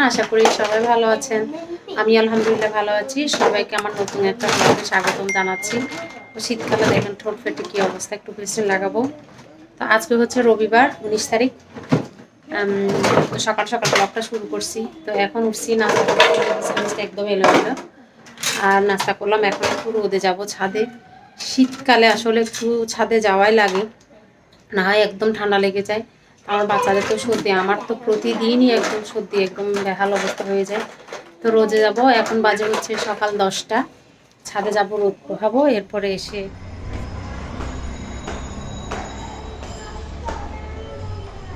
আশা করি সবাই ভালো আছেন। আমি আলহামদুলিল্লাহ ভালো আছি। সবাইকে আমার রবিবার, উনিশ তারিখ। সকাল সকাল ব্লগটা শুরু করছি। তো এখন উঠছি, নাস্তা একদম এলোমেলো। আর নাস্তা করলাম, এখন একটু রোদে যাব ছাদে। শীতকালে আসলে একটু ছাদে যাওয়াই লাগে। না হয় একদম ঠান্ডা লেগে যায়। আমার বাচ্চাদের তো সর্দি আমার তো প্রতিদিনই একদম সর্দি একদম বেহাল অবস্থা হয়ে যায়। তো রোজে যাব এখন বাজে হচ্ছে সকাল দশটা। ছাদে যাব রোদ পোহাবো এরপরে এসে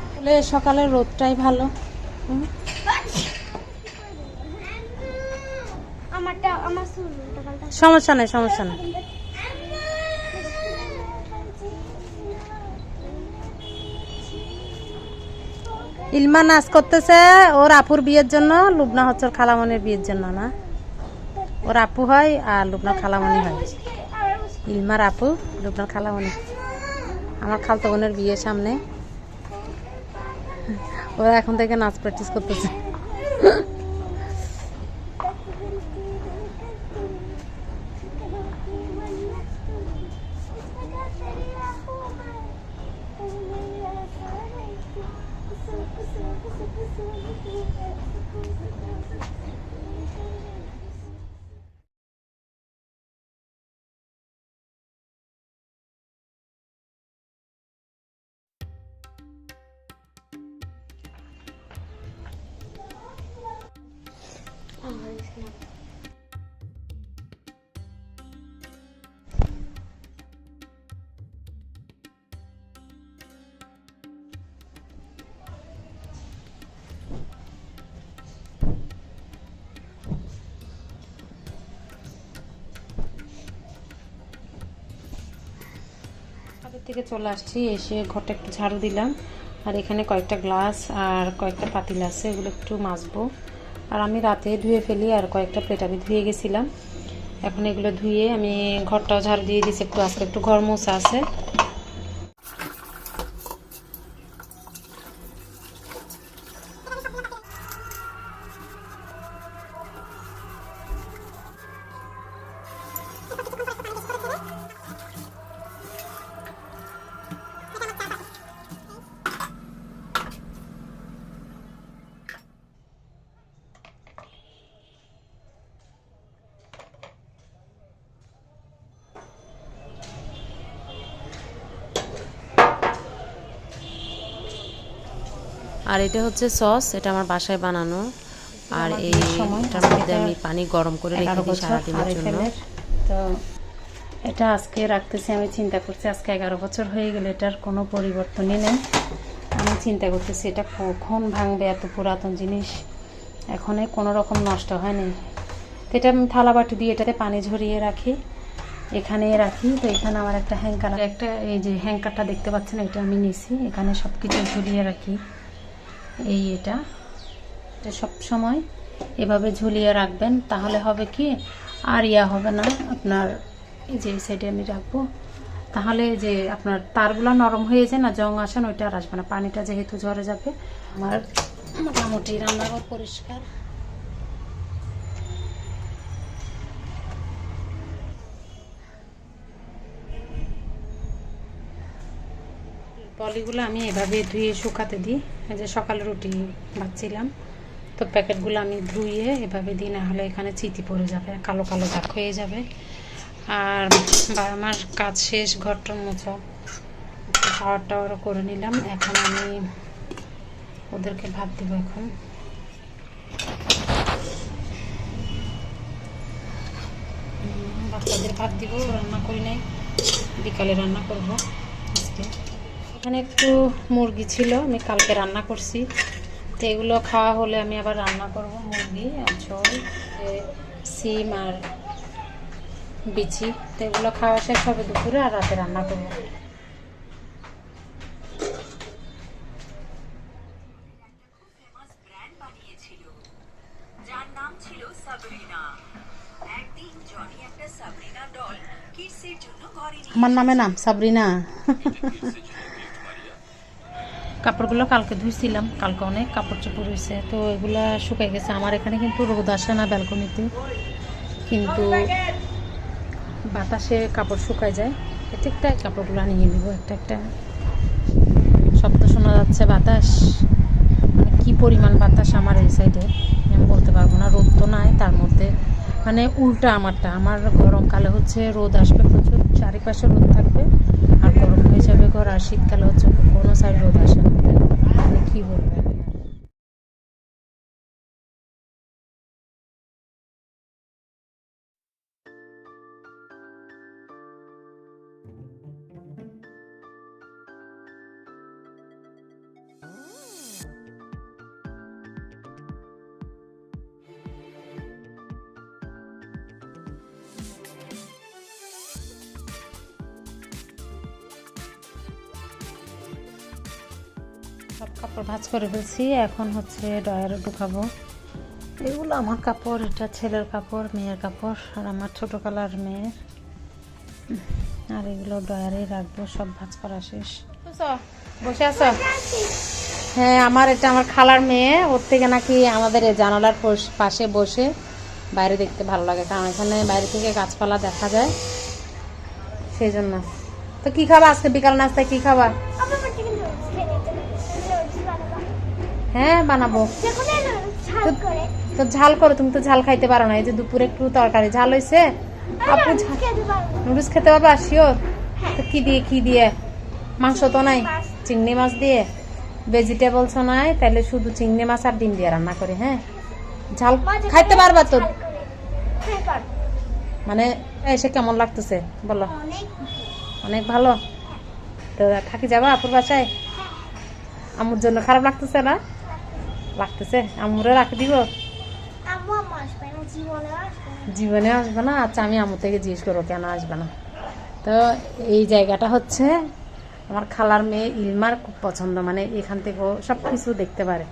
আসলে সকালের রোদটাই ভালো। সমস্যা নেই সমস্যা নেই। ইলমা নাচ করতেছে, ওর আপুর বিয়ের জন্য, লুবনা হচ্ছে ওর খালামনির বিয়ের জন্য না। ওর আপু হয় আর লুবনা খালামনি হয়। ইলমার আপু, লুবনার খালামনি। আমার খালতো বোনের বিয়ের সামনে। ওরা এখন থেকে নাচ প্র্যাকটিস করতেছে। ছাদের থেকে চলে আসছি, এসে ঘরটা একটু ঝাড়ু দিলাম। আর এখানে কয়েকটা গ্লাস আর কয়েকটা পাতিল আছে, এগুলো একটু মাজবো। আর আমি রাতে ধুয়ে ফেলি আর কয়েকটা প্লেট আমি ধুয়ে গেছিলাম। এখন এগুলো ধুয়ে আমি ঘরটাও ঝাড়ু দিয়ে দিয়েছি, একটু আজকে একটু ঘর মোছা আছে। আর এটা হচ্ছে সস এটা আমার বাসায় বানানো। আর এই এটার মধ্যে আমি পানি গরম করে রেখে দিই সারাদিনের জন্য। তো এটা আজকে রাখতেছি আমি চিন্তা করছি আজকে এগারো বছর হয়ে গেলে এটার কোনো পরিবর্তনই নেই। আমি চিন্তা করতেছি এটা কখন ভাঙবে এত পুরাতন জিনিস? এখনই কোনো রকম নষ্ট হয়নি তো এটা আমি থালা বাটি দিয়ে এটাতে পানি ঝরিয়ে রাখি এখানে রাখি। তো এখানে আমার একটা হ্যাঙ্কার একটা এই যে হ্যাঙ্কারটা দেখতে পাচ্ছেন এটা আমি নিছি। এখানে সব কিছু ঝুলিয়ে রাখি। এই এটা। এটা সব সময় এভাবে ঝুলিয়ে রাখবেন, তাহলে হবে কি? আর ইয়া হবে না আপনার, এই যে সাইডে আমি রাখব। তাহলে যে আপনার তারগুলো নরম হয়ে যায় না, জং আসেন ওইটা আর আসবে না। পানিটা যেহেতু ঝরে যাবে, আমার মোটামুটি রান্নাঘর পরিষ্কার। পলিগুলো আমি এভাবে ধুয়ে শুকাতে দিই। এই যে সকালে রুটি ভাজছিলাম তো প্যাকেটগুলো আমি ধুয়ে এভাবে দিই, না হলে এখানে চিতি পড়ে যাবে, কালো কালো দাগ হয়ে যাবে। আর আমার কাজ শেষ, ঘরটার মোছা খাওয়ার টাওয়ারও করে নিলাম। এখন আমি ওদেরকে ভাত দেবো এখন। বাচ্চাদের ভাত দিব, রান্না করি নাই। বিকালে রান্না করব আজকে। এখানে একটু মুরগি ছিল আমি কালকে রান্না করছি। তো এগুলো খাওয়া হলে আমি আবার রান্না করব মুরগি আর ঝোল সিম আর বিচি। তো এগুলো খাওয়া শেষ হবে দুপুরে আর রাতে রান্না করব। যার নাম ছিল সাবরিনা। একদিন জনি একটা সাবরিনা ডল কিডসের জন্য ঘরে আমার নামে নাম সাবরিনা। কাপড়গুলো কালকে ধুইছিলাম, কালকে অনেক কাপড় চোপড় হয়েছে। তো এগুলা শুকাই গেছে। আমার এখানে কিন্তু রোদ আসে না ব্যালকনিতে। কিন্তু বাতাসে কাপড় শুকায় যায়। একটা কাপড়গুলো নিয়ে নিব, একটা একটা। শব্দ শোনা যাচ্ছে বাতাস। মানে কী পরিমাণ বাতাস আমার এই সাইডে? আমি বলতে পারব না। রোদ তো নাই তার মধ্যে। মানে উল্টা আমারটা। আমার গরমকালে হচ্ছে রোদ আসবে প্রচুর। চারিপাশে রোদ থাকবে আর গরম হয়ে যাবে ঘর আর শীতকালে হচ্ছে কোনো সাইড রোদ আসে না। মানে কী বলব? সব কাপড় ভাজ করে ফেলছি। এখন হচ্ছে ডয়ারে ঢুকাবো। এগুলো আমার কাপড় এটা ছেলের কাপড় মেয়ের কাপড় আর আমার ছোটো কালার মেয়ের। আর এগুলো ডয়ারেই রাখব সব ভাঁজ করা শেষ। বসে আছো? হ্যাঁ আমার এটা আমার খালার মেয়ে। ওর থেকে নাকি আমাদের এই জানালার পাশে বসে বাইরে দেখতে ভালো লাগে কারণ এখানে বাইরে থেকে গাছপালা দেখা যায়। সেই জন্য। তো কি খাবা আজকে? বিকাল নাস্তায় কি খাবা? হ্যাঁ বানাবো। তো ঝাল করো তুমি তো ঝাল খাইতে পারো না। এই যে দুপুরে একটু তরকারি ঝাল হয়েছে আপু খেতে পারব না। নুডলস খেতে পারবা শিওর? তো কি দিয়ে কি দিয়ে? মাংস তো নাই। চিংড়ি মাছ। দিয়ে? ভেজিটেবলস নাই তাহলে শুধু চিংড়ি মাছ আর ডিম দিয়ে রান্না করে হ্যাঁ? ঝাল খাইতে পারবা তো। হ্যাঁ। মানে এসে কেমন লাগতেছে? বলো। অনেক অনেক ভালো? তো থাকি যাবা আপুর বাসায়? আমুর জন্য খারাপ লাগতেছে না? লাগতেছে। আমুরে রাখে দিব? আম্মু আম্মু আসবে না জীবনে আসবে না। জীবনে আসবে না? আচ্ছা আমি আমু থেকে জিজ্ঞেস করব কেন আসবে না? তো এই জায়গাটা হচ্ছে আমার খালার মেয়ে ইলমার খুব পছন্দ মানে এখান থেকেও সব কিছু দেখতে পারে।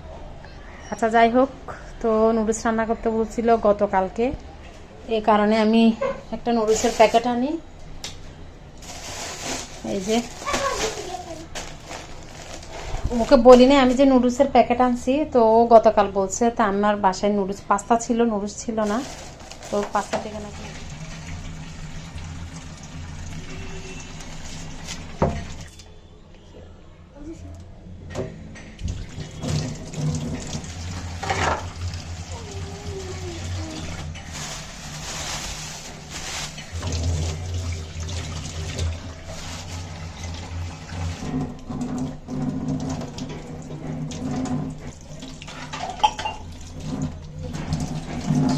আচ্ছা যাই হোক তো নুডলস রান্না করতে বলছিল গতকালকে। এ কারণে আমি একটা নুডলসের প্যাকেট আনি। এই যে ওকে বলি না আমি যে নুডলসের প্যাকেট আনছি, তো ও গতকাল বলছে তা আমার বাসায় নুডলস, পাস্তা ছিল, নুডলস ছিল না। তো পাস্তা থেকে নাকি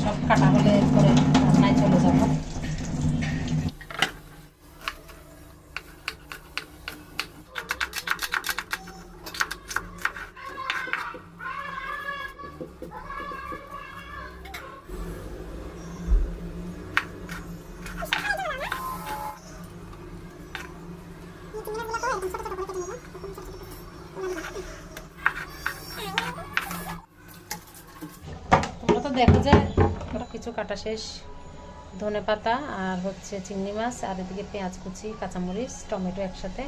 সব কাটা হলে করে রান্নায় চলে যাব। দেখো যে ওরা কিছু কাটা শেষ। ধনে পাতা আর হচ্ছে চিংড়ি মাছ আর এদিকে পেঁয়াজ কুচি, কাঁচামরিচ, টমেটো একসাথে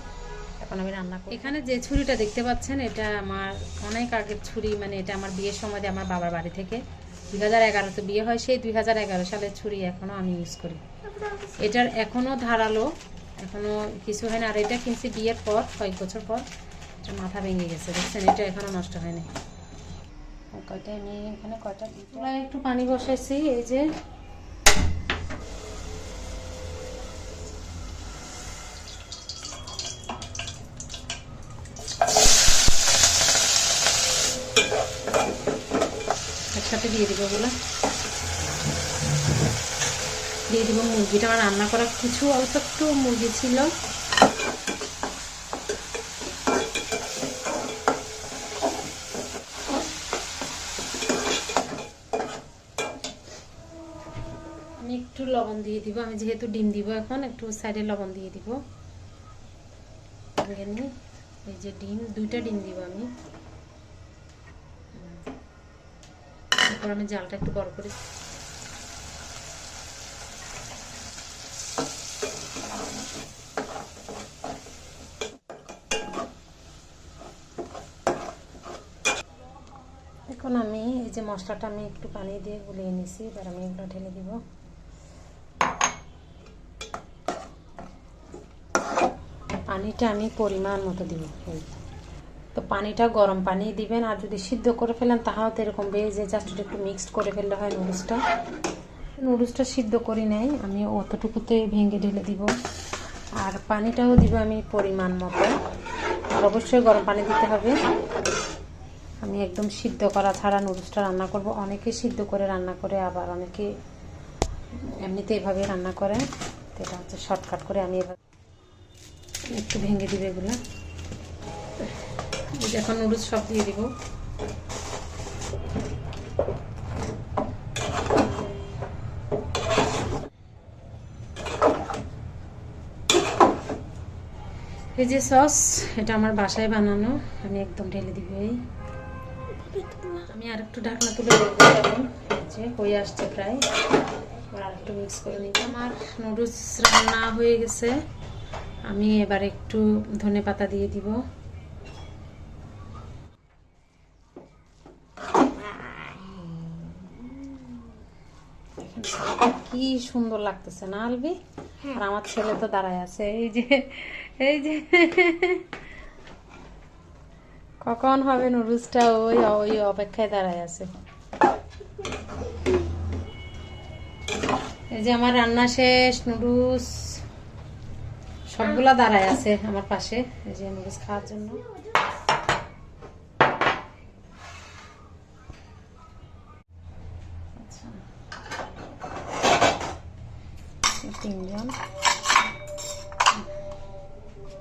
এখন আমি রান্না করি এখানে যে ছুরিটা দেখতে পাচ্ছেন, এটা আমার অনেক আগের ছুরি মানে এটা আমার বিয়ের সময় আমার বাবার বাড়ি থেকে। দুই হাজার এগারোতে বিয়ে হয়, সেই দুই হাজার এগারো সালের ছুরি এখনও আমি ইউজ করি। এটার এখনও ধারালো, এখনও কিছু হয় না। আর এটা কিনছি বিয়ের পর, কয়েক বছর পর। এটা মাথা ভেঙে গেছে, দেখছেন? এটা এখনও নষ্ট হয়নি। আমি এখানে কয়টা চুলায় একটু পানি বসাইছি, এই যে। একসাথে দিয়ে দিব ওগুলো দিয়ে দিব মুরগিটা আমার রান্না করা কিছু, অল্প একটু মুরগি ছিল আমি একটু লবণ দিয়ে দিব। আমি যেহেতু ডিম দিব এখন, একটু সাইডে লবণ দিয়ে দিব। নিই। এই যে ডিম, দুইটা ডিম দিব আমি। তারপর আমি জালটা একটু বড় করে এখন আমি এই যে মশলাটা আমি একটু পানি দিয়ে গুলিয়ে নিছি এবার আমি এগুলো ঢেলে দিব। পানিটা আমি পরিমাণ মতো দিব। এই। তো পানিটা গরম পানি দিবেন আর যদি সিদ্ধ করে ফেলেন তাহাও তো এরকম বেজে জাস্ট একটু মিক্সড করে ফেললে হয় নুডলসটা। নুডলসটা সিদ্ধ করি নাই, আমি অতটুকুতে ভেঙে ঢেলে দিব। আর পানিটাও দিব আমি পরিমাণ মতো। আর অবশ্যই গরম পানি দিতে হবে। আমি একদম সিদ্ধ করা ছাড়া নুডলসটা রান্না করব। অনেকে সিদ্ধ করে রান্না করে, আবার অনেকে এমনিতে এভাবে রান্না করে। এটা হচ্ছে শর্টকাট করে আমি এবার একটু ভেঙে দিবে এগুলো এখন নুডলস সব দিয়ে দিব। এই যে সস, এটা আমার বাসায় বানানো। আমি একদম ঢেলে দিব এই। আমি আর একটু ঢাকনা তুলে দেখব এখন যে হয়ে আসছে প্রায়। আর একটু মিক্স করে নিব। আমার নুডলস রান্না হয়ে গেছে। আমি এবার একটু ধনে পাতা দিয়ে দিব। কি সুন্দর লাগতেছে না আলবি? আর আমার ছেলে তো দাঁড়ায় আছে এই যে এই যে। কখন হবে নুডলসটা? ওই ওই অপেক্ষায় দাঁড়ায় আছে। এই যে আমার রান্না শেষ নুডলস। সবগুলা দাঁড়ায় আছে আমার পাশে। যে নুডলস খাওয়ার জন্য। আচ্ছা। তিনজন।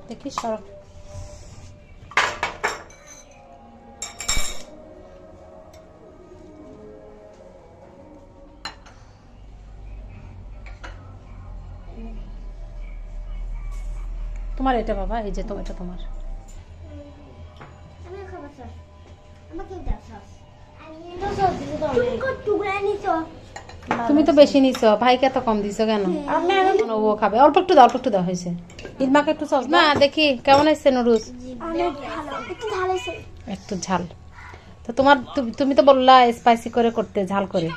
দেখি সর তোমার এটা বাবা এই যে তো এটা তোমার। তুমি তো বেশি নিছো ভাইকে এত কম দিছো কেন? ও খাবে। অল্প একটু দাও অল্প একটু দাও হয়েছে। ইদমাকে একটু সস না দেখি কেমন হয়েছে আছে একটু ঝাল তো তোমার তুমি তো বললা স্পাইসি করে করতে ঝাল করে।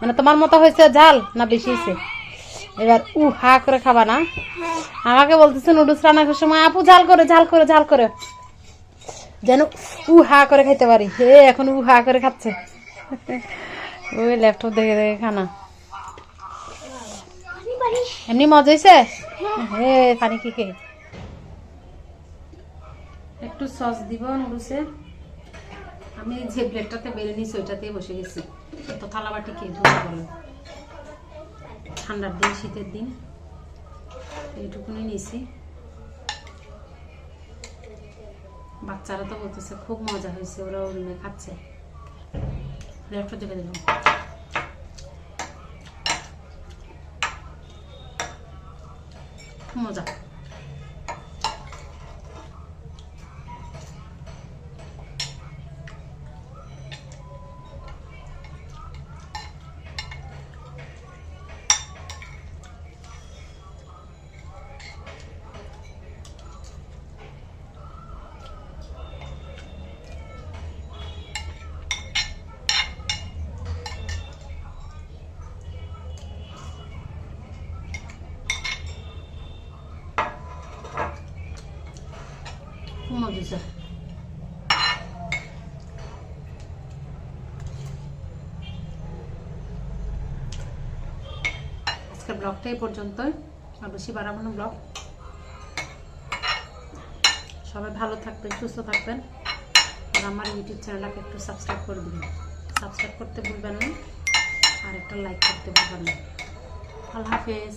মানে তোমার মতো হয়েছে ঝাল না বেশি হয়েছে? এবার উ হা করে খাবা না। হ্যাঁ। আমাকে বলতেছে নুডলস রান্না করার সময় আপু ঝাল করে ঝাল করে ঝাল করে। যেন উ হা করে খাইতে পারি। হে এখন উ হা করে খাচ্ছে। ওই ল্যাপটপ দেখে দেখে খানা এমনি মজা হয়েছে হে পানি কি খেয়ে একটু সস দিব নুডলসে। আমি যে প্লেটটাতে বেড়ে নিয়েছি ওইটাতেই বসে গেছি। তো থালা বাটি খেয়ে ধুয়ে বলে ঠান্ডার দিন, শীতের দিন। এইটুকুনি নিয়েছি বাচ্চারা তো বলতেছে, খুব মজা হয়েছে, ওরা রুমে খাচ্ছে। ল্যাপটপ দেখে দিলাম। খুব মজা। মজা হয়েছে আজকের ব্লগটা এই পর্যন্তই। আর বেশি বাড়াবো না ব্লগ। সবাই ভালো থাকবেন, সুস্থ থাকবেন। আর আমার ইউটিউব চ্যানেলটাকে একটু সাবস্ক্রাইব করে দিবেন। সাবস্ক্রাইব করতে ভুলবেন না, আর একটা লাইক করতে ভুলবেন না। আল্লাহ হাফেজ।